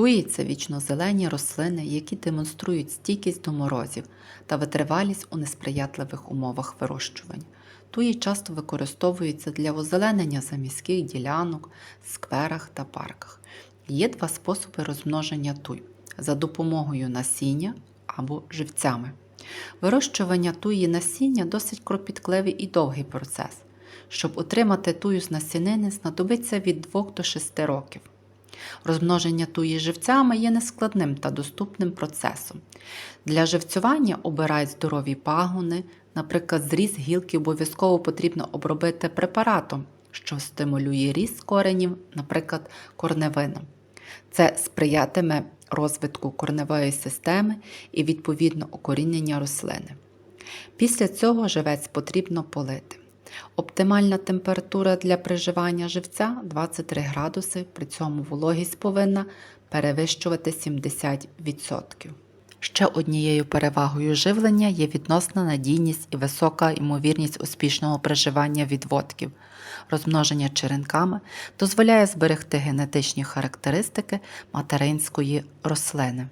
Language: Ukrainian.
Це вічнозелені рослини, які демонструють стійкість до морозів та витривалість у несприятливих умовах вирощування. Туї часто використовуються для озеленення заміських ділянок, скверах та парках. Є два способи розмноження туй за допомогою насіння або живцями. Вирощування туї насіння досить кропіткливий і довгий процес. Щоб отримати тую з насінини, знадобиться від 2 до 6 років. Розмноження туї живцями є нескладним та доступним процесом. Для живцювання обирають здорові пагони, наприклад, зріз гілки обов'язково потрібно обробити препаратом, що стимулює ріст коренів, наприклад, корневином. Це сприятиме розвитку корневої системи і відповідно укорінення рослини. Після цього живець потрібно полити. Оптимальна температура для приживання живця 23 градуси, при цьому вологість повинна перевищувати 70%. Ще однією перевагою живлення є відносна надійність і висока ймовірність успішного приживання відводків. Розмноження черенками дозволяє зберегти генетичні характеристики материнської рослини.